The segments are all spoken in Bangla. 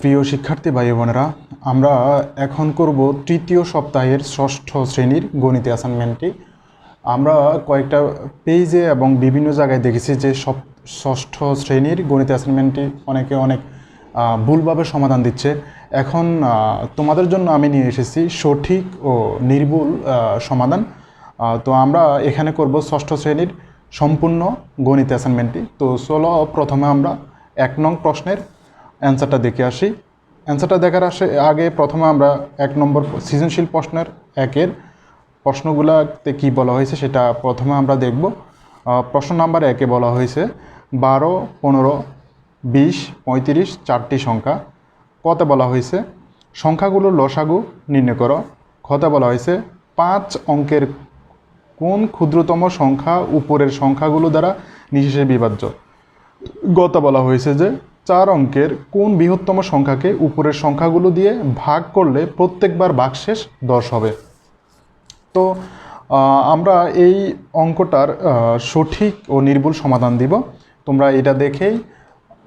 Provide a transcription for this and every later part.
প্রিয় শিক্ষার্থী ভাই বোনেরা, আমরা এখন করব তৃতীয় সপ্তাহের ষষ্ঠ শ্রেণির গণিত অ্যাসাইনমেন্টটি। আমরা কয়েকটা পেজে এবং বিভিন্ন জায়গায় দেখেছি যে সব ষষ্ঠ শ্রেণির গণিত অ্যাসাইনমেন্টটি অনেকে অনেক ভুলভাবে সমাধান দিচ্ছে। এখন তোমাদের জন্য আমি নিয়ে এসেছি সঠিক ও নির্ভুল সমাধান। তো আমরা এখানে করব ষষ্ঠ শ্রেণির সম্পূর্ণ গণিত অ্যাসাইনমেন্টটি। তো চলো প্রথমে আমরা এক নং প্রশ্নের অ্যান্সারটা দেখে আসি। অ্যান্সারটা দেখার আসে, আগে প্রথমে আমরা এক নম্বর সৃজনশীল প্রশ্নের একের প্রশ্নগুলোতে কি বলা হয়েছে সেটা প্রথমে আমরা দেখব। প্রশ্ন নাম্বার একে বলা হয়েছে, বারো, পনেরো, বিশ, পঁয়ত্রিশ, চারটি সংখ্যা। কতে বলা হয়েছে সংখ্যাগুলোর লসাগু নির্ণয় করো। খতে বলা হয়েছে, পাঁচ অঙ্কের কোন ক্ষুদ্রতম সংখ্যা উপরের সংখ্যাগুলো দ্বারা নিশেষে বিভাজ্য? গত বলা হয়েছে যে চার অঙ্কের কোন বৃহত্তম সংখ্যাকে উপরের সংখ্যাগুলো দিয়ে ভাগ করলে প্রত্যেকবার ভাগশেষ দশ হবে? তো আমরা এই অঙ্কটার সঠিক ও নির্ভুল সমাধান দিব। তোমরা এটা দেখেই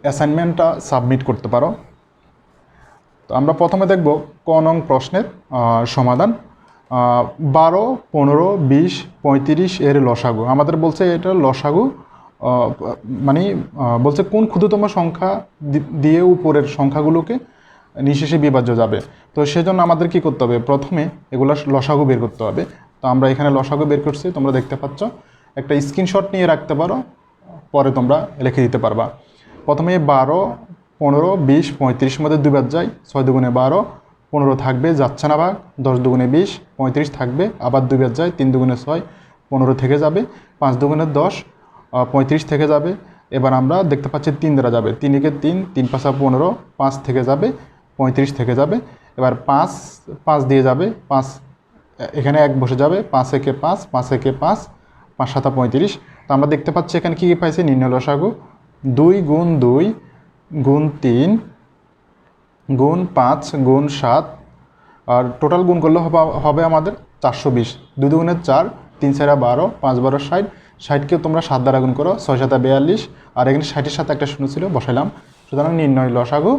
অ্যাসাইনমেন্টটা সাবমিট করতে পারো। তো আমরা প্রথমে দেখব ক নং প্রশ্নের সমাধান। বারো, পনেরো, বিশ, পঁয়ত্রিশ এর লসাগু। আমাদের বলছে এটা লসাগু মানে বলছে কোন ক্ষুদ্রতম সংখ্যা দিয়ে উপরের সংখ্যাগুলোকে নিঃশেষে বিভাজ্য যাবে। তো সেজন্য আমাদের কি করতে হবে? প্রথমে এগুলো লসাগু বের করতে হবে। তো আমরা এখানে লসাগু বের করছি, তোমরা দেখতে পাচ্ছ। একটা স্ক্রিনশট নিয়ে রাখতে পারো, পরে তোমরা লিখে দিতে পারবা। প্রথমে বারো, পনেরো, বিশ, পঁয়ত্রিশ মধ্যে দুবার যায়, ছয় দুগুণে বারো, পনেরো থাকবে, যাচ্ছে না ভাগ দশ দুগুণে বিশ, পঁয়ত্রিশ থাকবে, আবার দুবার যায়, তিন দুগুণে ছয়, পনেরো থেকে যাবে, পাঁচ দুগুণে দশ পঁয়ত্রিশ থেকে যাবে। এবার আমরা দেখতে পাচ্ছি তিন দ্বারা যাবে। তিনিকে তিন তিন পাঁচা পনেরো, পাঁচ থেকে যাবে, পঁয়ত্রিশ থেকে যাবে। এবার পাঁচ পাঁচ দিয়ে যাবে, পাঁচ, এখানে এক বসে যাবে, পাঁচ একে পাঁচ পাঁচ একে পাঁচ পাঁচ সাতা পঁয়ত্রিশ। তো আমরা দেখতে পাচ্ছি এখানে কী কী পাইছি? নির্ণয় লসাগু। দুই গুণ দুই গুণ তিন গুণ পাঁচ গুণ সাত। আর টোটাল গুণ করলে হবে হবে আমাদের চারশো বিশ। দুই দুগুণের চার, তিন চারা বারো, পাঁচ বারো ষাট। ষাটকে তোমরা সাত দ্বারা গুণ করো, ছয় সাতা বিয়াল্লিশ, আর এখানে ষাটের সাথে একটা শূন্য ছিল, বসাইলাম। সুতরাং নির্ণয় লসাগু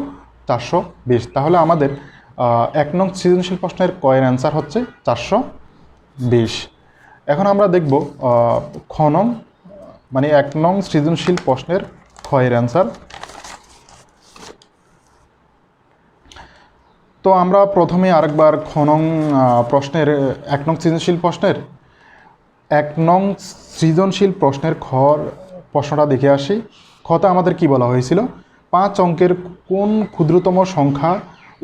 চারশো বিশ। তাহলে আমাদের এক নং সৃজনশীল প্রশ্নের কয়ের অ্যান্সার হচ্ছে চারশো বিশ। এখন আমরা দেখব খ নং মানে এক নং সৃজনশীল প্রশ্নের ক্ষয়ের অ্যান্সার। তো আমরা প্রথমে আরেকবার খ নং প্রশ্নের, এক নং সৃজনশীল প্রশ্নের এক নং সৃজনশীল প্রশ্নের খর প্রশ্নটা দেখে আসি। খতে আমাদের কি বলা হয়েছিল? পাঁচ অঙ্কের কোন ক্ষুদ্রতম সংখ্যা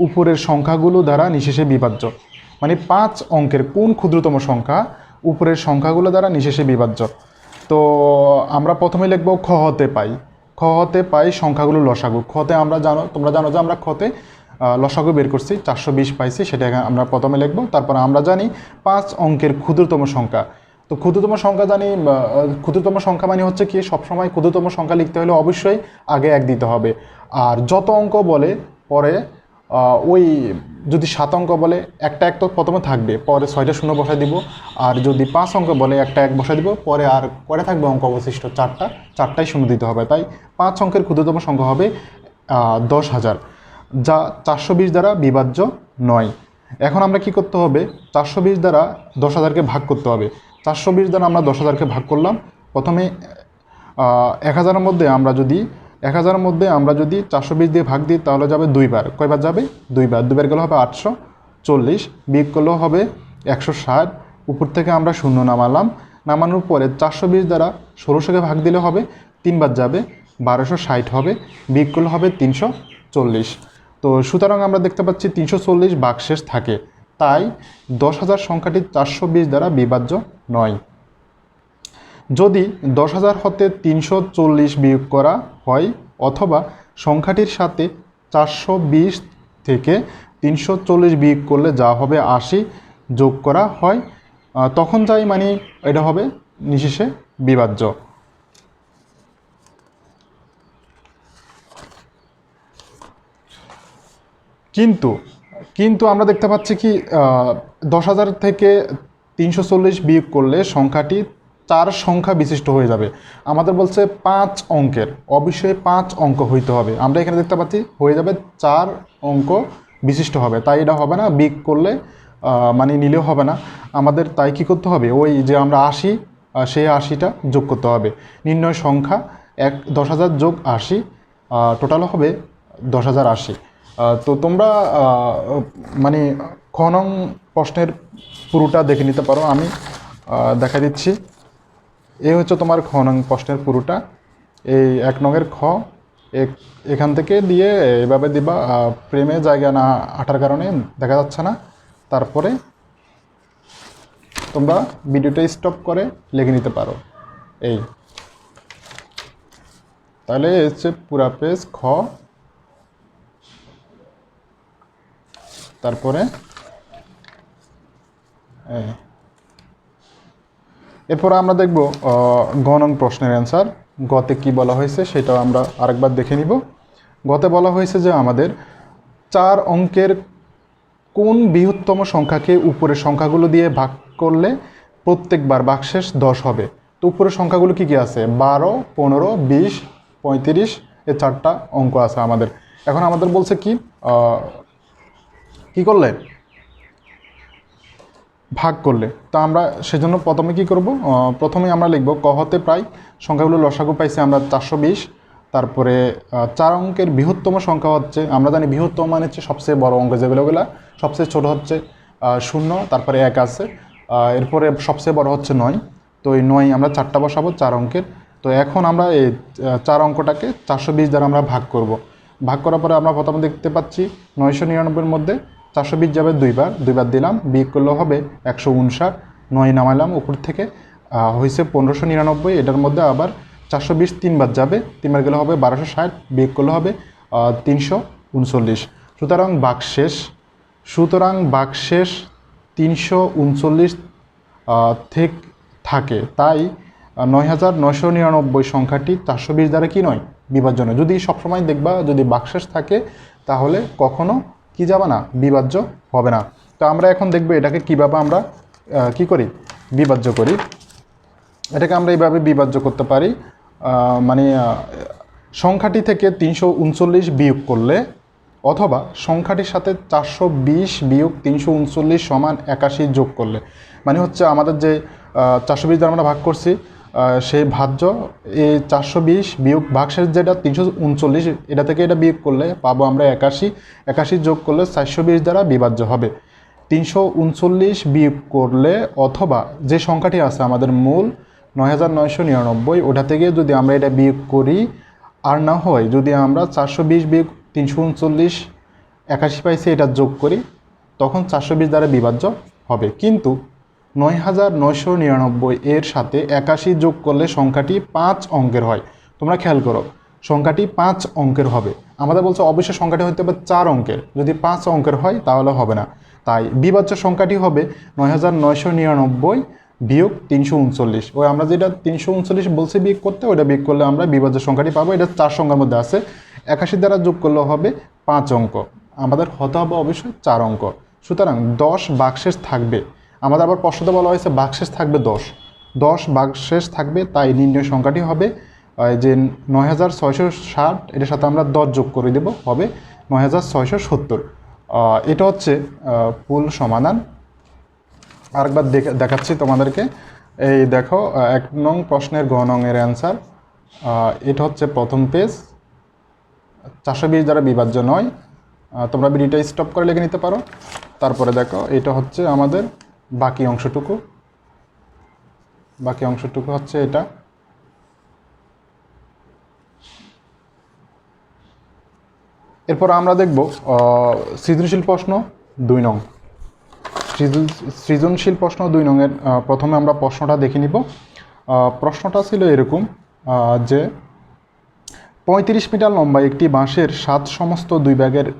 উপরের সংখ্যাগুলো দ্বারা নিশেষে বিভাজ্য? মানে পাঁচ অঙ্কের কোন ক্ষুদ্রতম সংখ্যা উপরের সংখ্যাগুলো দ্বারা নিশেষে বিভাজ্য? তো আমরা প্রথমে লিখব খ হতে পাই। খ হতে পাই সংখ্যাগুলো লসাগু। খতে আমরা জানো, তোমরা জানো যে আমরা খতে লসাগু বের করছি, চারশো বিশ পাইছি সেটা আমরা প্রথমে লিখব। তারপর আমরা জানি পাঁচ অঙ্কের ক্ষুদ্রতম সংখ্যা তো ক্ষুদ্রতম সংখ্যা জানি ক্ষুদ্রতম সংখ্যা মানে হচ্ছে কি, সবসময় ক্ষুদ্রতম সংখ্যা লিখতে হলে অবশ্যই আগে এক দিতে হবে। আর যত অঙ্ক বলে, পরে ওই যদি সাত অঙ্ক বলে, একটা এক তো প্রথমে থাকবে, পরে ছয়টা শূন্য বসাই দিব। আর যদি পাঁচ অঙ্ক বলে, একটা এক বসাই দিব, পরে আর করে থাকবে অঙ্ক অবশিষ্ট? চারটা, চারটাই শূন্য দিতে হবে। তাই পাঁচ অঙ্কের ক্ষুদ্রতম সংখ্যা হবে দশ হাজার, যা চারশো বিশ দ্বারা বিভাজ্য নয়। এখন আমরা কি করতে হবে? চারশো বিশ দ্বারা দশ হাজারকে ভাগ করতে হবে। চারশো বিশ দ্বারা আমরা দশ হাজারকে ভাগ করলাম। প্রথমে এক হাজারের মধ্যে আমরা যদি, এক হাজারের মধ্যে আমরা যদি চারশো বিশ দিয়ে ভাগ দিই, তাহলে যাবে দুইবার। কয়বার যাবে? দুইবার। দুইবার গেলে হবে আটশো চল্লিশ। বিয়োগ করলেও হবে একশো ষাট। উপর থেকে আমরা শূন্য নামালাম। নামানোর পরে চারশো বিশ দ্বারা ষোলোশোকে ভাগ দিলে হবে তিনবার যাবে, বারোশো ষাট হবে, বিয়োগ করলে হবে তিনশো চল্লিশ। তো সুতরাং আমরা দেখতে পাচ্ছি তিনশো চল্লিশ বাকশেষ থাকে। তাই দশ হাজার সংখ্যাটি চারশো বিশ দ্বারা বিভাজ্য নয়। যদি দশ হাজার হতে তিনশো চল্লিশ বিয়োগ করা হয় অথবা সংখ্যাটির সাথে চারশো বিশ থেকে তিনশো চল্লিশ বিয়োগ করলে যা হবে আশি যোগ করা হয় তখন যাই মানে এটা হবে নিশেষে বিভাজ্য। কিন্তু কিন্তু আমরা দেখতে পাচ্ছি কি দশ হাজার থেকে তিনশো চল্লিশ বিয়োগ করলে সংখ্যাটি চার সংখ্যা বিশিষ্ট হয়ে যাবে। আমাদের বলছে পাঁচ অঙ্কের, অবশ্যই পাঁচ অঙ্ক হইতে হবে। আমরা এখানে দেখতে পাচ্ছি হয়ে যাবে চার অঙ্ক বিশিষ্ট হবে। তাই এটা হবে না বিগ করলে মানে নিলেও হবে না। আমাদের তাই কি করতে হবে? ওই যে আমরা আশি সেই আশিটা যোগ করতে হবে। নির্ণয় সংখ্যা এক, দশ হাজার যোগ আশি টোটাল হবে দশ হাজার আশি। তো তোমরা মানে খ নং প্রশ্নের পুরোটা দেখে নিতে পারো, আমি দেখা দিচ্ছি। এই হচ্ছে তোমার খ নং প্রশ্নের পুরোটা। এই এক নংয়ের খ এখান থেকে দিয়ে এভাবে দিবা প্রেমে জায়গা না আটার কারণে দেখা যাচ্ছে না। তারপরে তোমরা ভিডিওটা স্টপ করে লিখে নিতে পারো। এই। তাহলে হচ্ছে পুরা পেজ খ। তারপরে এরপর আমরা দেখব গ নং প্রশ্নের অ্যান্সার গতে কি বলা হয়েছে সেটাও আমরা আরেকবার দেখে নিব। গতে বলা হয়েছে যে আমাদের চার অঙ্কের কোন বৃহত্তম সংখ্যাকে উপরের সংখ্যাগুলো দিয়ে ভাগ করলে প্রত্যেকবার বাকশেষ দশ হবে? তো উপরের সংখ্যাগুলো কি কি আছে? বারো, পনেরো, বিশ, পঁয়ত্রিশ, এ চারটা অঙ্ক আছে আমাদের। এখন আমাদের বলছে কি কি করলে? ভাগ করলে। তা আমরা সেজন্য প্রথমে কি করব? প্রথমে আমরা লিখব কহতে প্রায় সংখ্যাগুলো লসাগু পাইছি আমরা চারশো বিশ, তারপরে চার অঙ্কের বৃহত্তম সংখ্যা হচ্ছে, আমরা জানি বৃহত্তম মানে হচ্ছে সবচেয়ে বড় অঙ্ক যেগুলোগুলো সবচেয়ে ছোট হচ্ছে শূন্য, তারপরে এক আছে এরপরে সবচেয়ে বড় হচ্ছে নয়। তো এই নয় আমরা চারটা বসাবো, চার অঙ্কের। তো এখন আমরা এই চার অঙ্কটাকে চারশো বিশ দ্বারা আমরা ভাগ করব। ভাগ করার পরে আমরা প্রথমে দেখতে পাচ্ছি নয়শো নিরানব্বইয়ের মধ্যে চারশো বিশ যাবে দুইবার। দুইবার দিলাম, বিয়োগ করলেও হবে একশো উনষাট। নয় নামাইলাম উপর থেকে। হয়েছে পনেরোশো নিরানব্বই, এটার মধ্যে আবার চারশো বিশ তিনবার যাবে। তিনবার গেলে হবে বারোশো ষাট, বিয়োগ করলে হবে তিনশো উনচল্লিশ। সুতরাং বাকশেষ সুতরাং বাকশেষ তিনশো উনচল্লিশ থেক থাকে। তাই নয় হাজার নয়শো নিরানব্বই সংখ্যাটি চারশো বিশ দ্বারা কি নয়? বিভাজ্য নয়। যদি সবসময় দেখবা যদি বাকশেষ থাকে, তাহলে কখনো কি যাবে না? বিভাজ্য হবে না। তো আমরা এখন দেখব এটাকে কীভাবে আমরা কি করি? বিভাজ্য করি। এটাকে আমরা এইভাবে বিভাজ্য করতে পারি। মানে সংখ্যাটি থেকে তিনশো উনচল্লিশ বিয়োগ করলে অথবা সংখ্যাটির সাথে চারশো বিশ বিয়োগ তিনশো উনচল্লিশ সমান একাশি যোগ করলে। মানে হচ্ছে আমাদের যে চারশো বিশ দ্বারা আমরা ভাগ করছি সেই ভাজ্য, এই চারশো বিশ বিয়োগ ভাগশেষ যেটা, তিনশো উনচল্লিশ, এটা থেকে এটা বিয়োগ করলে পাবো আমরা একাশি। একাশি যোগ করলে চারশো বিশ দ্বারা বিভাজ্য হবে। তিনশো উনচল্লিশ বিয়োগ করলে অথবা যে সংখ্যাটি আছে আমাদের মূল, নয় হাজার নয়শো নিরানব্বই, ওটা থেকে যদি আমরা এটা বিয়োগ করি, আর না হয় যদি আমরা চারশো বিশ বিয়োগ তিনশো উনচল্লিশ, একাশি পাইছে, এটা যোগ করি, তখন চারশো বিশ দ্বারা বিভাজ্য হবে। কিন্তু নয় হাজার নয়শো নিরানব্বই এর সাথে একাশি যোগ করলে সংখ্যাটি পাঁচ অঙ্কের হয়। তোমরা খেয়াল করো, সংখ্যাটি পাঁচ অঙ্কের হবে। আমাদের বলছে অবশ্যই সংখ্যাটি হতে হবে চার অঙ্কের। যদি পাঁচ অঙ্কের হয়, তাহলে হবে না। তাই বিভাজ্য সংখ্যাটি হবে নয় হাজার নয়শো নিরানব্বই বিয়োগ তিনশো উনচল্লিশ। ওই আমরা যেটা তিনশো উনচল্লিশ বলছি বিয়োগ করতে, ওইটা বিয়োগ করলে আমরা বিভাজ্য সংখ্যাটি পাবো। এটা চার সংখ্যার মধ্যে আছে। একাশি দ্বারা যোগ করলে হবে পাঁচ অঙ্ক। আমাদের হতে হবে অবশ্যই চার অঙ্ক। সুতরাং দশ বাকশেষ থাকবে। আমাদের আবার প্রশ্নতে বলা হয়েছে, বাকশেষ থাকবে দশ। দশ বাকশেষ থাকবে, তাই নির্ণয় সংখ্যাটি হবে যে নয় হাজার ছয়শো ষাট, এটার সাথে আমরা দশ যোগ করে দেব, হবে নয় হাজার ছয়শো সত্তর। এটা হচ্ছে পুল সমাধান। আরেকবার দেখে, দেখাচ্ছি তোমাদেরকে। এই দেখো এক নং প্রশ্নের গ এর অ্যান্সার এটা হচ্ছে প্রথম পেজ চারশো বিশ দ্বারা বিভাজ্য নয়। তোমরা ভিডিওটা স্টপ করে লেগে নিতে পারো। তারপরে দেখো, এটা হচ্ছে আমাদের বাকি অংশটুকু। বাকি অংশটুকু হচ্ছে এটা। এরপর আমরা দেখব সৃজনশীল প্রশ্ন দুই নং। সৃজন- সৃজনশীল প্রশ্ন দুই নংয়ের প্রথমে আমরা প্রশ্নটা দেখে নিব। প্রশ্নটা ছিল এরকম যে পঁয়ত্রিশ মিটার লম্বা একটি বাঁশের সাত সমস্ত দুই ভাগের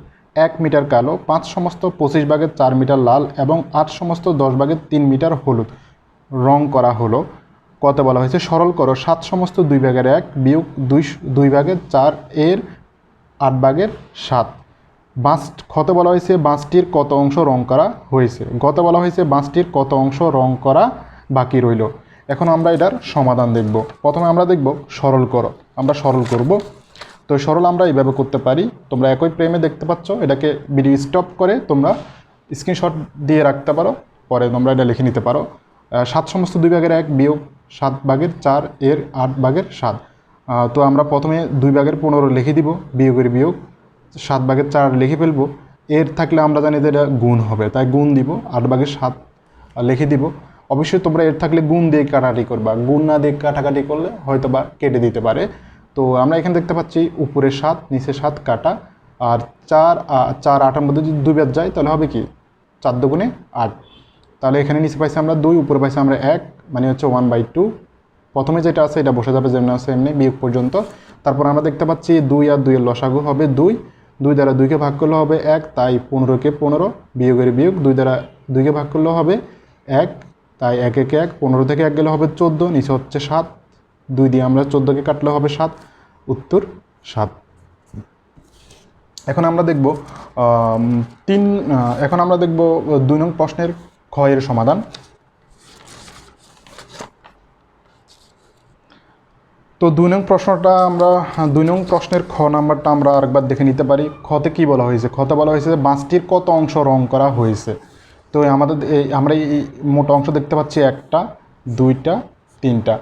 এক মিটার কালো, পাঁচ সমস্ত পঁচিশ ভাগের চার মিটার লাল এবং আট সমস্ত দশ ভাগের তিন মিটার হলুদ। রং করা হলো। কত বলা হয়েছে? সরল করো। সাত সমস্ত দুই ভাগের এক বিয়োগ দুই দুই ভাগের চার এর আট ভাগের সাত। বাঁশ ক্ষত বলা হয়েছে? বাঁশটির কত অংশ রং করা হয়েছে। গত বলা হয়েছে বাঁশটির কত অংশ রং করা বাকি রইল। এখন আমরা এটার সমাধান দেখব। প্রথমে আমরা দেখব সরল করো। আমরা সরল করব তো সরল আমরা এইভাবে করতে পারি। তোমরা একই প্রেমে দেখতে পাচ্ছ, এটাকে ভিডিও স্টপ করে তোমরা স্ক্রিনশট দিয়ে রাখতে পারো, পরে তোমরা এটা লিখে নিতে পারো। সাত সমস্ত দুই ভাগের এক বিয়োগ সাত ভাগের চার এর আট ভাগের সাত। তো আমরা প্রথমে দুই ভাগের পনেরো লিখে দিব, বিয়োগের বিয়োগ, সাত ভাগের চার লিখে ফেলব। এর থাকলে আমরা জানি যে এটা গুণ হবে, তাই গুণ দিব, আট ভাগের সাত লিখে দিব। অবশ্যই তোমরা এর থাকলে গুণ দিয়ে কাটাকাটি করবা, গুণ না দিয়ে কাটাকাটি করলে হয়তো বা কেটে দিতে পারে। তো আমরা এখানে দেখতে পাচ্ছি উপরে সাত, নিচে সাত কাটা। আর চার চার আটের মধ্যে যদি দুই বার যায়, তাহলে হবে কি? চার দুগুণে আট। তাহলে এখানে নিচে পাইছি আমরা দুই, উপরে পাইছি আমরা এক মানে হচ্ছে ওয়ান বাই টু প্রথমে যেটা আছে, এটা বসে যাবে যেমন আছে এমনি, বিয়োগ পর্যন্ত। তারপর আমরা দেখতে পাচ্ছি দুই আর দুইয়ের লসাগু হবে দুই। দুই দ্বারা দুইকে ভাগ করলে হবে এক, তাই পনেরোকে পনেরো, বিয়োগের বিয়োগ দুই দ্বারা দুইকে ভাগ করলে হবে এক। তাই এক একে এক, পনেরো থেকে এক গেলে হবে চোদ্দ, নিচে হচ্ছে সাত। দুই দিয়ে আমরা চোদ্দোকে কাটলে হবে সাত, উত্তর সাত। এখন আমরা দেখব তিন এখন আমরা দেখব দুই নং প্রশ্নের ক্ষয়ের সমাধান। তো দুই নং প্রশ্নটা আমরা, দুই নং প্রশ্নের খ নাম্বারটা আমরা আরেকবার দেখে নিতে পারি। খতে কি বলা হয়েছে? খতে বলা হয়েছে যে বাঁশটির কত অংশ রং করা হয়েছে? তো আমাদের আমরা এই মোট অংশ দেখতে পাচ্ছি একটা, দুইটা, তিনটা।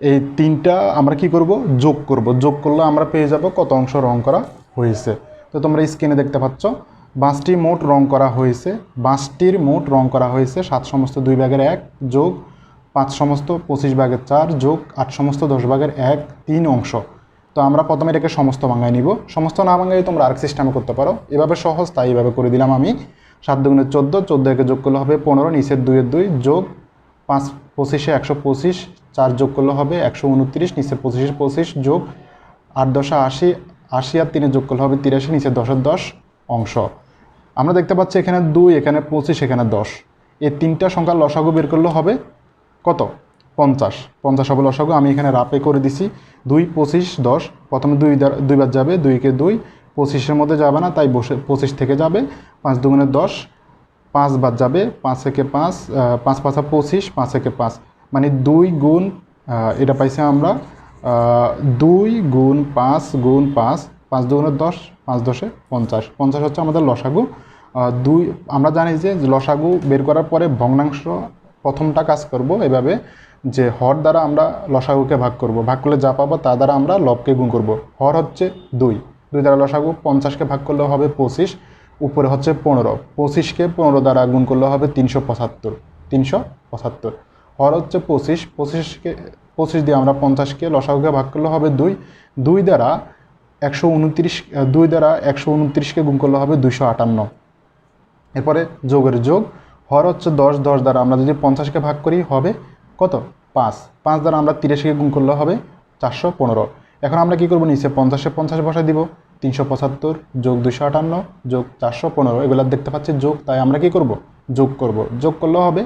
এই তিনটা আমরা কি করব? যোগ করব। যোগ করলে আমরা পেয়ে যাব কত অংশ রং করা হয়েছে। তো তোমরা স্ক্রিনে দেখতে পাচ্ছ, বাঁশটি মোট রং করা হয়েছে। বাঁশটির মোট রং করা হয়েছে সাত সমস্ত দুই ভাগের এক যোগ পাঁচ সমস্ত পঁচিশ ভাগের চার যোগ আট সমস্ত দশ ভাগের এক তিন অংশ। তো আমরা প্রথমে এটাকে সমস্ত ভাঙায় নিব। সমস্ত না ভাঙাই তোমরা আরেক সিস্টেমে করতে পারো। এভাবে সহজ তাই এভাবে করে দিলাম আমি। সাত দুগুণে চোদ্দ চোদ্দ একে যোগ করলে হবে পনেরো, নিচের দুইয়ের দুই যোগ পাঁচ, পঁচিশে একশো পঁচিশ চার যোগ করলে হবে একশো উনত্রিশ, নিচের পঁচিশে, পঁচিশ যোগ আট দশা আশি আশি আর তিনে যোগ করলে হবে তিরাশি, নিচের দশের দশ অংশ। আমরা দেখতে পাচ্ছি এখানে দুই, এখানে পঁচিশ, এখানে দশ। এই তিনটা সংখ্যার লসাগু বের করলে হবে কত? পঞ্চাশ। পঞ্চাশ হবে লসাগু, আমি এখানে রাপে করে দিছি। দুই, পঁচিশ, দশ। প্রথমে দুই দুইবার যাবে, দুইকে দুই। পঁচিশের মধ্যে যাবে না, তাই বসে, পঁচিশ থেকে যাবে। পাঁচ দুগুণে দশ, পাঁচ বাদ যাবে, পাঁচ একে পাঁচ পাঁচ পাঁচা পঁচিশ, পাঁচ একে পাঁচ। মানে দুই গুণ এটা পাইছি আমরা দুই গুণ পাঁচ গুণ পাঁচ পাঁচ দুগুণে দশ, পাঁচ দশে পঞ্চাশ। পঞ্চাশ হচ্ছে আমাদের লসাগু। দুই, আমরা জানি যে লসাগু বের করার পরে ভগ্নাংশ প্রথমটা কাজ করব এভাবে, যে হর দ্বারা আমরা লসাগুকে ভাগ করব। ভাগ করলে যা পাবো তা দ্বারা আমরা লবকে গুণ করব। হর হচ্ছে দুই। দুই দ্বারা লসাগু পঞ্চাশকে ভাগ করলে হবে পঁচিশ, উপরে হচ্ছে পনেরো। পঁচিশকে পনেরো দ্বারা গুণ করলে হবে তিনশো পঁচাত্তর। তিনশো পঁচাত্তর। হর হচ্ছে পঁচিশ, পঁচিশকে, পঁচিশ দিয়ে আমরা পঞ্চাশকে, লসাগুকে ভাগ করলে হবে দুই। দুই দ্বারা একশো উনত্রিশ, দুই দ্বারা একশো উনত্রিশকে গুণ করলে হবে দুইশো আটান্ন। এরপরে যোগের যোগ, হর হচ্ছে দশ দশ দ্বারা আমরা যদি পঞ্চাশকে ভাগ করি হবে কত? পাঁচ। পাঁচ দ্বারা আমরা তিরাশিকে গুণ করলে হবে চারশো পনেরো। এখন আমরা কী করব নিচে? পঞ্চাশে পঞ্চাশ বসায় দিব। তিনশো পঁচাত্তর যোগ দুশো আটান্ন যোগ চারশো পনেরো। এগুলো দেখতে পাচ্ছি যোগ, তাই আমরা কি করব? যোগ করব। যোগ করলে হবে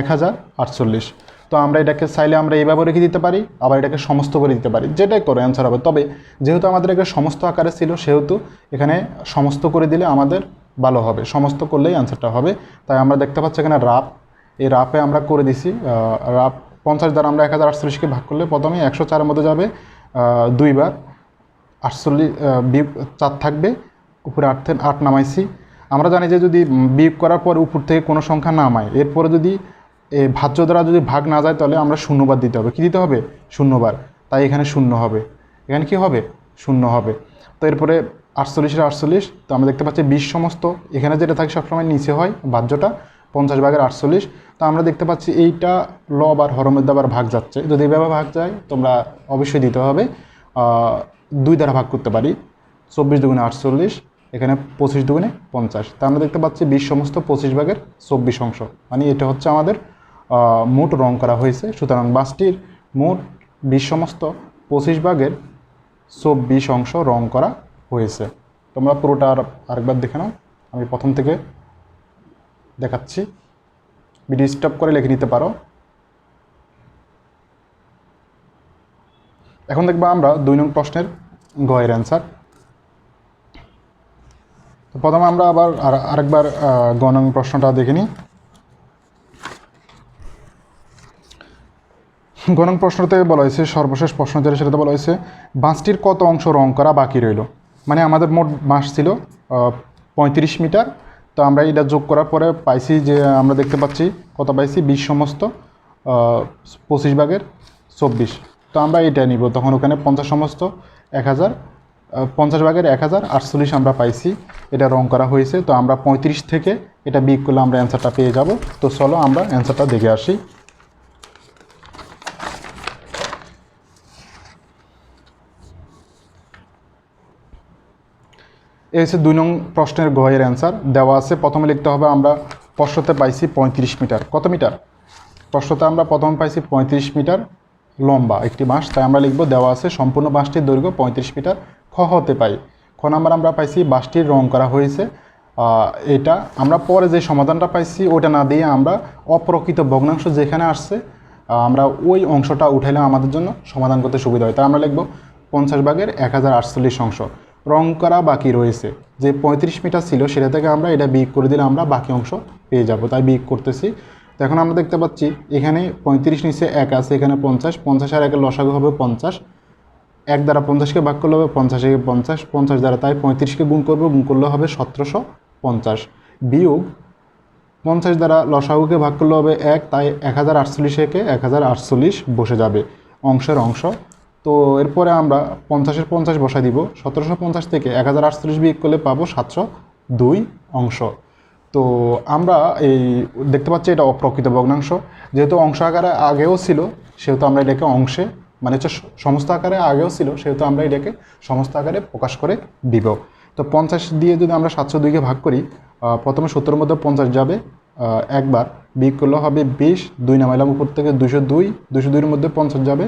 এক হাজার আটচল্লিশ। তো আমরা এটাকে চাইলে আমরা এইভাবে রেখে দিতে পারি? আবার এটাকে সমস্ত করে দিতে পারি। যেটাই করো অ্যান্সার হবে। তবে যেহেতু আমাদের এখানে সমস্ত আকারে ছিল, সেহেতু এখানে সমস্ত করে দিলে আমাদের ভালো হবে। সমস্ত করলেই অ্যান্সারটা হবে। তাই আমরা দেখতে পাচ্ছি এখানে রাপ এই রাপে আমরা করে দিছি। রাপ পঞ্চাশ দ্বারা আমরা এক হাজার আটচল্লিশকে ভাগ করলে প্রথমে একশো চারের মধ্যে যাবে দুইবার। আটচল্লিশ চার থাকবে। উপরে আট আট নামাইছি। আমরা জানি যে যদি বিয়োগ করার পর উপর থেকে কোনো সংখ্যা নামায়, এরপরে যদি ভাজ্য দ্বারা যদি ভাগ না যায়, তাহলে আমরা শূন্যবার দিতে হবে। কী দিতে হবে? শূন্যবার। তাই এখানে শূন্য হবে। এখানে কি হবে? শূন্য হবে। তো এরপরে আটচল্লিশের আটচল্লিশ, তো আমরা দেখতে পাচ্ছি বিশ সমস্ত। এখানে যেটা থাকে সবসময় নিচে হয় ভাজ্যটা, পঞ্চাশ ভাগের আটচল্লিশ। তো আমরা দেখতে পাচ্ছি এইটা লব আর হরমের আবার ভাগ যাচ্ছে। যদি এইভাবে ভাগ যায়, তোমরা অবশ্যই দিতে হবে। দুই দ্বারা ভাগ করতে পারি। চব্বিশ দুগুণে আটচল্লিশ। এখানে পঁচিশ দুগুণে পঞ্চাশ। তা আমরা দেখতে পাচ্ছি বিশ সমস্ত পঁচিশ ভাগের চব্বিশ অংশ। মানে এটা হচ্ছে আমাদের মোট রং করা হয়েছে। সুতরাং বাসটির মোট বিশ সমস্ত পঁচিশ ভাগের চব্বিশ অংশ রং করা হয়েছে। তোমরা পুরোটা আর আরেকবার দেখে নাও। আমি প্রথম থেকে দেখাচ্ছি। ভিডিও স্টপ করে লিখে নিতে পারো। এখন দেখব আমরা দুই নং প্রশ্নের গয়ের অ্যান্সার প্রথমে আমরা আবার আর- আরেকবার আহ, গ নং প্রশ্নটা দেখে নিই। গণন প্রশ্নতে বলা হয়েছে সর্বশেষ প্রশ্ন যেটা সেটাতে বলা হয়েছে বাঁশটির কত অংশ রং করা বাকি রইল? মানে আমাদের মোট বাঁশ ছিল পঁয়ত্রিশ মিটার। তো আমরা এটা যোগ করার পরে পাইছি যে আমরা দেখতে পাচ্ছি কত পাইছি? বিশ সমস্ত পঁচিশ ভাগের চব্বিশ। তো আমরা এটা নিব তখন ওখানে পঞ্চাশ সমস্ত এক হাজার পঞ্চাশ ভাগের এক হাজার, আটচল্লিশ আমরা পাইছি, এটা রং করা হয়েছে। তো আমরা পঁয়ত্রিশ থেকে এটা বিগ করলে আমরা অ্যান্সারটা পেয়ে যাব। তো চলো আমরা অ্যান্সারটা দেখে আসি। এই হচ্ছে দুই নং প্রশ্নের গয়ের অ্যান্সার দেওয়া আছে, প্রথমে লিখতে হবে আমরা প্রশ্নতে পাইছি পঁয়ত্রিশ মিটার। কত মিটার? প্রশ্নতে আমরা প্রথম পাইছি পঁয়ত্রিশ মিটার লম্বা, একটি বাঁশ। তাই আমরা লিখব দেওয়া আছে, সম্পূর্ণ বাঁশটির দৈর্ঘ্য পঁয়ত্রিশ মিটার। খ হতে পাই। খ নাম্বার আমরা পাইছি বাঁশটির রং করা হয়েছে। এটা আমরা পরে যে সমাধানটা পাইছি ওটা না দিয়ে আমরা অপ্রকৃত ভগ্নাংশ যেখানে আসছে আমরা ওই অংশটা উঠাইলে আমাদের জন্য সমাধান করতে সুবিধা হয়। তাই আমরা লিখব পঞ্চাশ ভাগের এক হাজার আটচল্লিশ অংশ। রং করা বাকি রয়েছে। যে পঁয়ত্রিশ মিটার ছিল সেটা থেকে আমরা এটা বিগ করে দিলে আমরা বাকি অংশ পেয়ে যাব। তাই বিগ করতেছি। এখন আমরা দেখতে পাচ্ছি, এখানে পঁয়ত্রিশ নিচে এক আছে, এখানে পঞ্চাশ পঞ্চাশ আর একের লসাগু হবে পঞ্চাশ। এক দ্বারা পঞ্চাশকে ভাগ করলে হবে পঞ্চাশ পঞ্চাশ পঞ্চাশ দ্বারা তাই পঁয়ত্রিশকে গুণ করব, গুণ করলে হবে সতেরোশো পঞ্চাশ। বিয়োগ পঞ্চাশ দ্বারা লসাগুকে ভাগ করলে হবে এক, তাই এক হাজার আটচল্লিশ একে এক হাজার আটচল্লিশ বসে যাবে অংশের অংশ। তো এরপরে আমরা পঞ্চাশের পঞ্চাশ বসাই দিব, সতেরোশো পঞ্চাশ থেকে এক হাজার আটচল্লিশ বিয়োগ করলে পাবো সাতশো দুই অংশ। তো আমরা এই দেখতে পাচ্ছি এটা অপ্রকৃত ভগ্নাংশ, যেহেতু অংশ আকারে আগেও ছিল, সেহেতু আমরা এটাকে অংশে মানে হচ্ছে সমস্ত আকারে আগেও ছিল, সেহেতু আমরা এটাকে সমস্ত আকারে প্রকাশ করে দিব। তো পঞ্চাশ দিয়ে যদি আমরা সাতশো দুইকে ভাগ করি প্রথমে সত্তরের মধ্যে পঞ্চাশ যাবে একবার। বিয়োগ করলে হবে বিশ, দুই নামাইলাম উপর থেকে দুশো দুই দুশো দুইয়ের মধ্যে পঞ্চাশ যাবে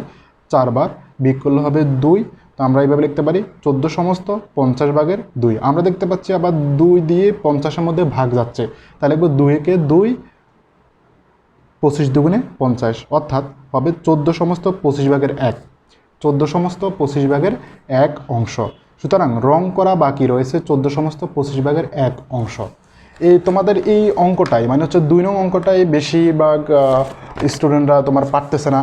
চারবার। বিয়োগ করলে হবে দুই, তো আমরা এইভাবে লিখতে পারি চোদ্দ সমস্ত পঞ্চাশ ভাগের দুই। আমরা দেখতে পাচ্ছি আবার দুই দিয়ে পঞ্চাশের মধ্যে ভাগ যাচ্ছে। তাহলে লিখব দুইকে দুই পঁচিশ দুগুণে পঞ্চাশ, অর্থাৎ হবে চোদ্দ সমস্ত পঁচিশ ভাগের এক। চোদ্দ সমস্ত পঁচিশ ভাগের এক অংশ। সুতরাং রং করা বাকি রয়েছে চোদ্দ সমস্ত পঁচিশ ভাগের এক অংশ। এই তোমাদের এই অঙ্কটাই মানে হচ্ছে দুই নং অঙ্কটাই বেশিরভাগ স্টুডেন্টরা তোমার পারতেছে না।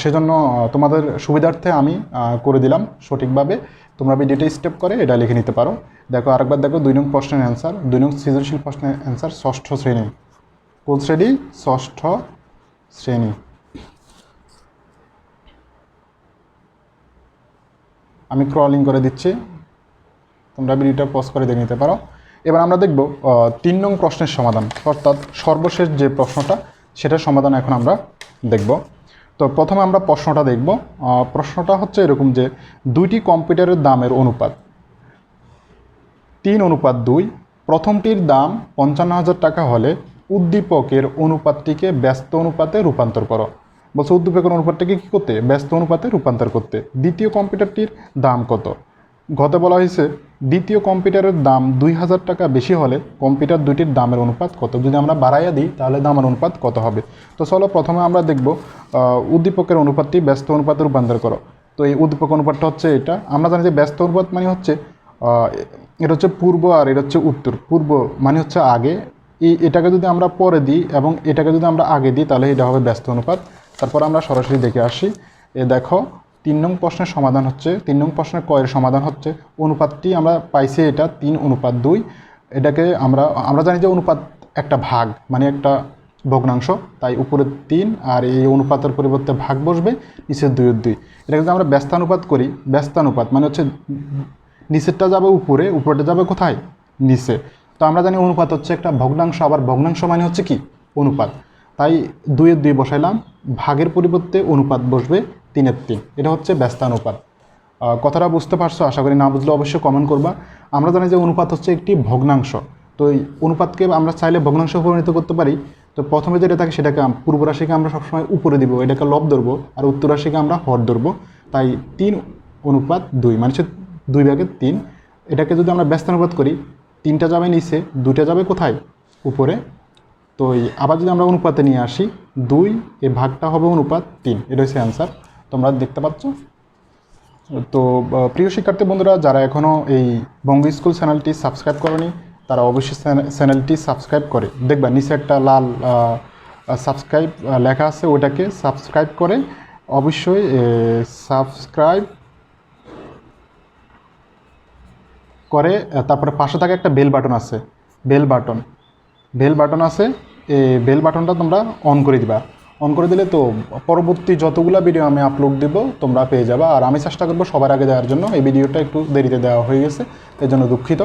সেজন্য তোমাদের সুবিধার্থে আমি করে দিলাম। সঠিকভাবে তোমরা ভিডিওটা স্টেপ করে এটা লিখে নিতে পারো। দেখো আরেকবার দেখো দুই নং প্রশ্নের অ্যান্সার দুই নং সৃজনশীল প্রশ্নের অ্যান্সার ষষ্ঠ শ্রেণি। কোন শ্রেণি? ষষ্ঠ শ্রেণি। আমি ক্রলিং করে দিচ্ছি। তোমরা ভিডিওটা পজ করে দেখে নিতে পারো। এবার আমরা দেখব তিন নং প্রশ্নের সমাধান। অর্থাৎ সর্বশেষ যে প্রশ্নটা, সেটার সমাধান এখন আমরা দেখব। তো প্রথমে আমরা প্রশ্নটা দেখব। প্রশ্নটা হচ্ছে এরকম যে, দুইটি কম্পিউটারের দামের অনুপাত। তিন অনুপাত দুই। প্রথমটির দাম পঞ্চান্ন হাজার টাকা হলে উদ্দীপকের অনুপাতটিকে ব্যস্ত অনুপাতে রূপান্তর করো। বলছে উদ্দীপকের অনুপাতটিকে কী করতে? ব্যস্ত অনুপাতে রূপান্তর করতে। দ্বিতীয় কম্পিউটারটির দাম কত? গতে বলা হয়েছে, দ্বিতীয় কম্পিউটারের দাম দুই হাজার টাকা বেশি হলে কম্পিউটার দুইটির দামের অনুপাত কত? যদি আমরা বাড়াইয়া দিই, তাহলে দামের অনুপাত কত হবে? তো চলো প্রথমে আমরা দেখব উদ্দীপকের অনুপাতটি ব্যস্ত অনুপাতে রূপান্তর করো। তো এই উদ্দীপক অনুপাতটা হচ্ছে এটা। আমরা জানি যে ব্যস্ত অনুপাত মানে হচ্ছে এটা হচ্ছে পূর্ব আর এটা হচ্ছে উত্তর। পূর্ব মানে হচ্ছে আগে এটাকে যদি আমরা পরে দিই এবং এটাকে যদি আমরা আগে দিই, তাহলে এটা হবে ব্যস্ত অনুপাত। তারপর আমরা সরাসরি দেখে আসি। এ দেখো, তিন নং প্রশ্নের সমাধান হচ্ছে। তিন নং প্রশ্নের কয়ের সমাধান হচ্ছে। অনুপাতটি আমরা পাইছি এটা তিন অনুপাত দুই। এটাকে আমরা আমরা জানি যে অনুপাত একটা ভাগ মানে একটা ভগ্নাংশ। তাই উপরে তিন আর এই অনুপাতের পরিবর্তে ভাগ বসবে, নিচের দুইয়ের দুই এটাকে যদি আমরা ব্যস্তানুপাত করি, ব্যস্তানুপাত মানে হচ্ছে নিচেরটা যাবে উপরে, উপরেটা যাবে কোথায়? নিচে। তো আমরা জানি অনুপাত হচ্ছে একটা ভগ্নাংশ, আবার ভগ্নাংশ মানে হচ্ছে কি? অনুপাত। তাই দুইয়ের দুই বসাইলাম, ভাগের পরিবর্তে অনুপাত বসবে তিনের তিন। এটা হচ্ছে ব্যস্তানুপাত। কথাটা বুঝতে পারছ? আশা করি না বুঝলে অবশ্যই কমেন্ট করবা। আমরা জানি যে অনুপাত হচ্ছে একটি ভগ্নাংশ। তো এই অনুপাতকে আমরা চাইলে ভগ্নাংশ পরিণত করতে পারি। তো প্রথমে যেটা থাকে সেটাকে পূর্ব রাশিকে আমরা সবসময় উপরে দিব। এটাকে লব ধরবো আর উত্তর রাশিকে আমরা হর ধরবো। তাই তিন অনুপাত দুই মানে হচ্ছে দুই ভাগের তিন। এটাকে যদি আমরা ব্যস্তানুপাত করি তিনটা যাবে নিচে, দুইটা যাবে কোথায়? উপরে। তো এই আবার যদি আমরা অনুপাতে নিয়ে আসি, দুই, এ ভাগটা হবে অনুপাত তিন। এটা হচ্ছে অ্যান্সার তোমরা দেখতে পাচ্ছ? তো প্রিয় শিক্ষার্থী বন্ধুরা, যারা এখনও এই বঙ্গ স্কুল চ্যানেলটি সাবস্ক্রাইব করনি, তারা অবশ্যই চ্যানে- চ্যানেলটি সাবস্ক্রাইব করে। দেখবা, নিচে একটা লাল সাবস্ক্রাইব লেখা আছে ওটাকে সাবস্ক্রাইব করে। অবশ্যই সাবস্ক্রাইব করে তারপরে পাশে থাকে একটা বেল বাটন আছে। Bell button. বেল বাটন আছে, এই বেল বাটনটা তোমরা অন করে দিবা। অন করে দিলে তো পরবর্তী যতগুলো ভিডিও আমি আপলোড দেব, তোমরা পেয়ে যাবা। আর আমি চেষ্টা করব সবার আগে দেওয়ার জন্য। এই ভিডিওটা একটু দেরিতে দেওয়া হয়ে গেছে, এর জন্য দুঃখিত।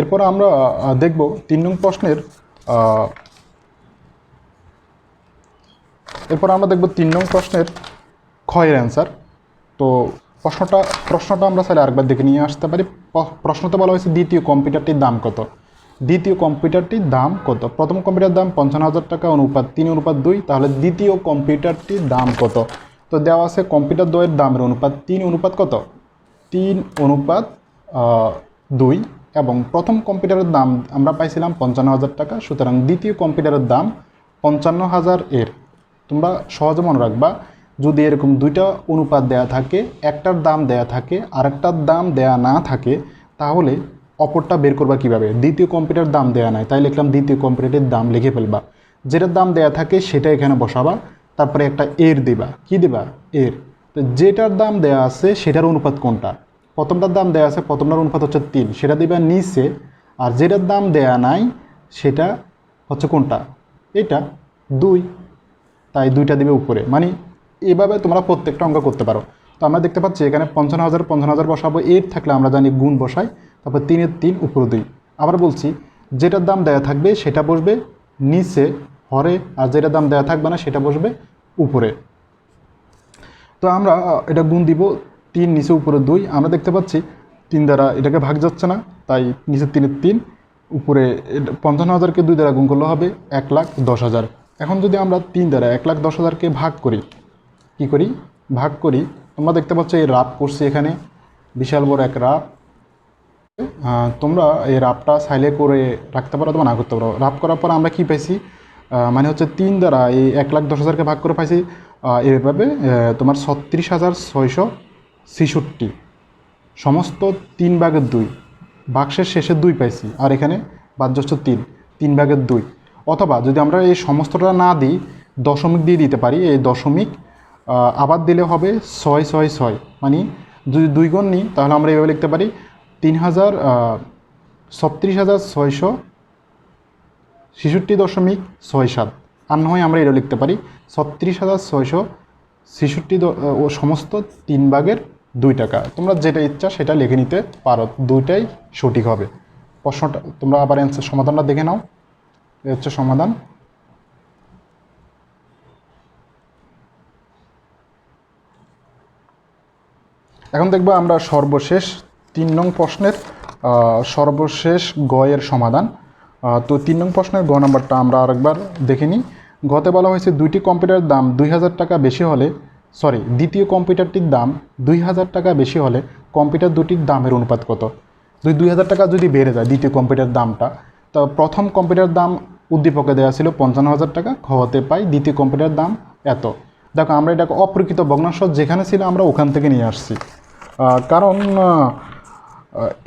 এরপর আমরা দেখব তিন নং প্রশ্নের এরপর আমরা দেখব তিন নং প্রশ্নের ক্ষয়ের অ্যান্সার তো প্রশ্নটা প্রশ্নটা আমরা স্যার আরেকবার দেখে নিয়ে আসতে পারি। প্রশ্নতে বলা হয়েছে দ্বিতীয় কম্পিউটারটির দাম কত? দ্বিতীয় কম্পিউটারটির দাম কত? প্রথম কম্পিউটার দাম পঞ্চান্ন হাজার টাকা, অনুপাত তিন, অনুপাত দুই, তাহলে দ্বিতীয় কম্পিউটারটির দাম কত? তো দেওয়া আছে কম্পিউটার দ্বয়ের দামের অনুপাত তিন, অনুপাত কত? তিন, অনুপাত দুই এবং প্রথম কম্পিউটারের দাম আমরা পাইছিলাম পঞ্চান্ন হাজার টাকা, সুতরাং দ্বিতীয় কম্পিউটারের দাম পঞ্চান্ন হাজার এর। তোমরা সহজে মনে রাখবা যদি এরকম দুইটা অনুপাত দেয়া থাকে, একটার দাম দেয়া থাকে, আরেকটার দাম দেয়া না থাকে, তাহলে অপরটা বের করবা কীভাবে? দ্বিতীয় কম্পিউটার দাম দেয়া নাই, তাই লিখলাম দ্বিতীয় কম্পিউটারের দাম লিখে ফেলবা। যেটার দাম দেয়া থাকে সেটা এখানে বসাবা, তারপরে একটা এর দিবা। কি দিবা? এর। তো যেটার দাম দেয়া আছে সেটার অনুপাত কোনটা? প্রথমটার দাম দেয়া আছে, প্রথমটার অনুপাত হচ্ছে তিন, সেটা দিবা নিচে, আর যেটার দাম দেয়া নাই সেটা হচ্ছে কোনটা? এটা দুই। তাই দুইটা দিবে উপরে। মানে এভাবে তোমরা প্রত্যেকটা অঙ্ক করতে পারো। তো আমরা দেখতে পাচ্ছি এখানে পঞ্চান্ন হাজার পঞ্চান্ন হাজার বসাবো, এর থাকলে আমরা জানি গুণ বসাই, তারপর তিনের তিন, উপরে দুই। আবার বলছি, যেটার দাম দেয়া থাকবে সেটা বসবে নিচে, হরে, আর যেটার দাম দেয়া থাকবে না সেটা বসবে উপরে। তো আমরা এটা গুণ দিব তিন, নিচে উপরে দুই। আমরা দেখতে পাচ্ছি তিন দ্বারা এটাকে ভাগ যাচ্ছে না, তাই নিচে তিনের তিন, উপরে পঞ্চান্ন হাজারকে দুই দ্বারা গুণ করলে হবে এক লাখ দশ হাজার। এখন যদি আমরা তিন দ্বারা এক লাখ দশ হাজারকে ভাগ করি কি করি? ভাগ করি। তোমরা দেখতে পাচ্ছ এই রাপ করছি এখানে। বিশাল বড় এক রাপ তোমরা এই রাপটা সাইলে করে রাখতে পারো অথবা না করতে পারো। রাপ করার পর আমরা কি পাইছি? মানে হচ্ছে তিন দ্বারা এই এক লাখ দশ হাজারকে ভাগ করে পাইছি। আহ, তোমার ছত্রিশ হাজার ছয়শো ছেষট্টি। সমস্ত তিন ভাগের দুই। বাক্সের শেষে দুই পাইছি। আর এখানে বাদ্যস্ত তিন। তিন ভাগের দুই। অথবা যদি আমরা এই সমস্তটা না দিই দশমিক দিয়ে দিতে পারি। এই দশমিক আবার দিলে হবে ছয় ছয় ছয়। মানে যদি দুই গুণ নিই, তাহলে আমরা এইভাবে লিখতে পারি তিন হাজার ছত্রিশ হাজার ছয়শো ছেষট্টি দশমিক ছয় সাত। আর না হয় আমরা এটা লিখতে পারি ছত্রিশ হাজার ছয়শো ছেষট্টি ও সমস্ত তিন ভাগের দুই টাকা। তোমরা যেটা ইচ্ছা সেটা লিখে নিতে পারো, দুইটাই সঠিক হবে। প্রশ্নটা, তোমরা আবার অ্যান্সার সমাধানটা দেখে নাও। এ হচ্ছে সমাধান। এখন দেখব আমরা সর্বশেষ তিন নং প্রশ্নের সর্বশেষ গয়ের সমাধান। তো তিন নং প্রশ্নের গ নাম্বারটা আমরা আরেকবার দেখে নিই। গতে বলা হয়েছে দুইটি কম্পিউটারের দাম দুই হাজার টাকা বেশি হলে সরি দ্বিতীয় কম্পিউটারটির দাম দুই হাজার টাকা বেশি হলে কম্পিউটার দুটির দামের অনুপাত কত? যদি দুই হাজার টাকা যদি বেড়ে যায় দ্বিতীয় কম্পিউটার দামটা, তো প্রথম কম্পিউটার দাম উদ্দীপকে দেওয়া ছিল পঞ্চান্ন হাজার টাকা খওয়াতে পাই দ্বিতীয় কম্পিউটার দাম এত। দেখো, আমরা এটাকে অপ্রকৃত ভগ্নাংশ যেখানে ছিল আমরা ওখান থেকে নিয়ে আসছি। কারণ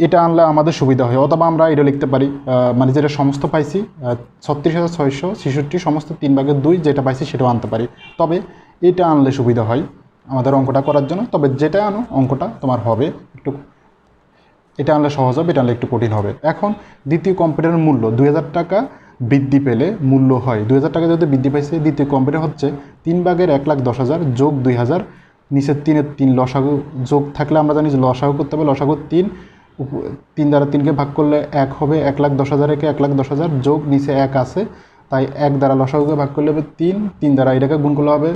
এটা আনলে আমাদের সুবিধা হয়। অথবা আমরা এটা লিখতে পারি মানে যেটা সমস্ত পাইছি ছত্রিশ হাজার ছয়শো ছেষট্টি, সমস্ত তিন ভাগের দুই যেটা পাইছি সেটাও আনতে পারি। তবে এটা আনলে সুবিধা হয় আমাদের অঙ্কটা করার জন্য। তবে যেটা আনো, অঙ্কটা তোমার হবে একটু, এটা আনলে সহজ হবে, এটা আনলে একটু কঠিন হবে। এখন দ্বিতীয় কম্পিউটারের মূল্য, দুই হাজার টাকা বৃদ্ধি পেলে মূল্য হয়। দুই হাজার টাকা যদি বৃদ্ধি পাইছে, দ্বিতীয় কম্পিউটার হচ্ছে তিন ভাগের এক লাখ দশ হাজার যোগ দুই হাজার নিচের তিনের তিন লসাগু যোগ থাকলে আমরা জানি যে লসাগু করতে হবে, লসাগু তিন তিন দ্বারা তিনকে ভাগ করলে এক হবে, এক লাখ দশ হাজার একে এক লাখ দশ হাজার যোগ নিচে এক আছে, তাই এক দ্বারা লসাগুকে ভাগ করলে হবে তিন তিন দ্বারা এটাকে গুণ করলে হবে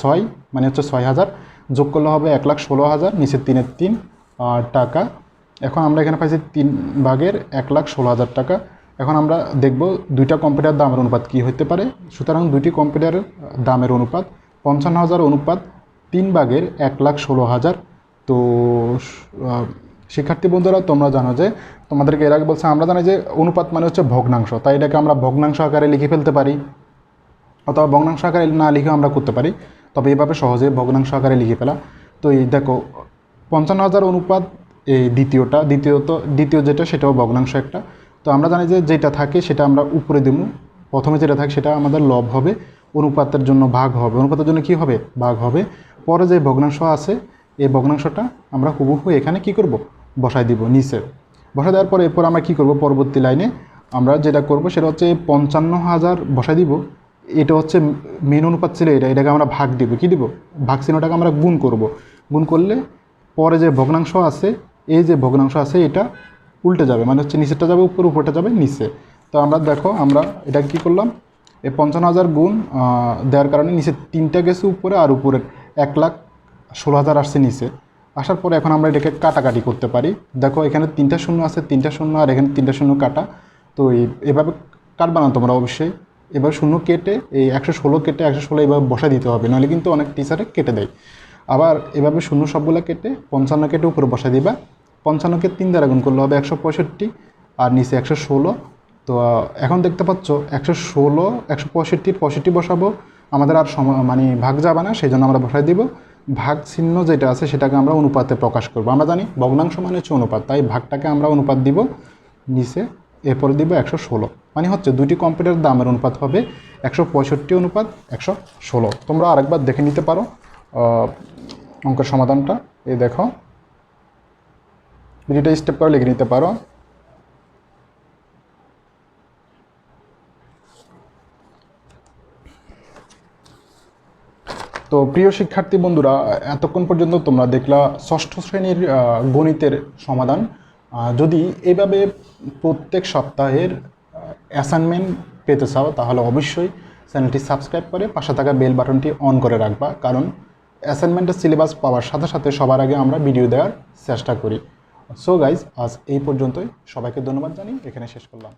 ছয় মানে হচ্ছে ছয় হাজার, যোগ করলে হবে এক লাখ ষোলো হাজার নিচের তিনের তিন টাকা, এখন আমরা এখানে পাইছি তিন ভাগের এক লাখ ষোলো হাজার টাকা, এখন আমরা দেখব দুইটা কম্পিউটার দামের অনুপাত কী হতে পারে, সুতরাং দুইটি কম্পিউটারের দামের অনুপাত, পঞ্চান্ন হাজার অনুপাত তিন ভাগের এক লাখ ষোলো হাজার। তো শিক্ষার্থী বন্ধুরা, তোমরা জানো যে তোমাদেরকে এর আগে বলছে, আমরা জানি যে অনুপাত মানে হচ্ছে ভগ্নাংশ। তাই এটাকে আমরা ভগ্নাংশ আকারে লিখে ফেলতে পারি। অথবা ভগ্নাংশ আকারে না লিখেও আমরা করতে পারি। তবে এভাবে সহজে ভগ্নাংশ আকারে লিখে ফেলা। তো এই দেখো, পঞ্চান্ন হাজার অনুপাত এই দ্বিতীয়টা, দ্বিতীয়ত, দ্বিতীয় যেটা, সেটাও ভগ্নাংশ একটা। তো আমরা জানি যে যেটা থাকে সেটা আমরা উপরে দেবো। প্রথমে যেটা থাকে সেটা আমাদের লব হবে, অনুপাতের জন্য ভাগ হবে। অনুপাতের জন্য কি হবে? ভাগ হবে। পরে যে ভগ্নাংশ আছে, এই ভগ্নাংশটা আমরা হুবহু এখানে কি করব? বসাই দিব নিচে। বসাই দেওয়ার পরে এরপর আমরা কি করব? পরবর্তী লাইনে আমরা যেটা করব সেটা হচ্ছে পঞ্চান্ন হাজার বসাই দিব। এটা হচ্ছে মেন অনুপাত ছিল এটা। এটাকে আমরা ভাগ দিব। কি দিব? ভাগ চিহ্নটাকে আমরা গুণ করব। গুণ করলে পরে যে ভগ্নাংশ আছে, এই যে ভগ্নাংশ আছে, এটা উল্টে যাবে। মানে হচ্ছে নিচেরটা যাবে, উপর উপরটা যাবে, নিচে। তো আমরা দেখো, আমরা এটা কি করলাম? এই পঞ্চান্ন হাজার গুণ দেওয়ার কারণে নিচে তিনটা গেছে উপরে আর উপরের এক লাখ ষোলো হাজার আসছে নিচে। আসার পরে এখন আমরা এটাকে কাটাকাটি করতে পারি। দেখো, এখানে তিনটা শূন্য আছে, তিনটা শূন্য আর এখানে তিনটা শূন্য কাটা। তো এভাবে কাটবা না তোমরা অবশ্যই। এবার শূন্য কেটে এই একশো ষোলো কেটে একশো ষোলো এভাবে বসা দিতে হবে, নাহলে কিন্তু অনেক টিচারে কেটে দেয়। আবার এভাবে শূন্য সবগুলো কেটে পঞ্চান্ন কেটে উপরে বসা দিবা। পঞ্চান্নকে তিন দ্বারা গুণ করলে হবে একশো পঁয়ষট্টি আর নিচে একশো ষোলো। তো এখন দেখতে পাচ্ছ, একশো ষোলো, একশো পঁয়ষট্টির পঁয়ষট্টি বসাবো। আমাদের আর মানে ভাগ যাবে না, সেই জন্য আমরা বসাই দিব। ভাগ চিহ্ন যেটা আছে, সেটাকে আমরা অনুপাতে প্রকাশ করব। আমরা জানি ভগ্নাংশ মানে হচ্ছে অনুপাত, তাই ভাগটাকে আমরা অনুপাত দিব। নিচে এরপরে দিব একশো ষোলো। মানে হচ্ছে দুটি কম্পিউটার দামের অনুপাত হবে একশো পঁয়ষট্টি অনুপাত একশো ষোলো। তোমরা আরেকবার দেখে নিতে পারো অঙ্কের সমাধানটা। এই দেখো ভিডিওটা স্টেপ করে লিখে নিতে পারো। তো প্রিয় শিক্ষার্থী বন্ধুরা, এতক্ষণ পর্যন্ত তোমরা দেখলা ষষ্ঠ শ্রেণির গণিতের সমাধান। যদি এইভাবে প্রত্যেক সপ্তাহের অ্যাসাইনমেন্ট পেতে চাও, তাহলে অবশ্যই চ্যানেলটি সাবস্ক্রাইব করে পাশে থাকা বেল বাটনটি অন করে রাখবা। কারণ অ্যাসাইনমেন্টের সিলেবাস পাওয়ার সাথে সাথে সবার আগে আমরা ভিডিও দেওয়ার চেষ্টা করি। সো গাইজ আজ এই পর্যন্তই। সবাইকে ধন্যবাদ জানিয়ে এখানে শেষ করলাম।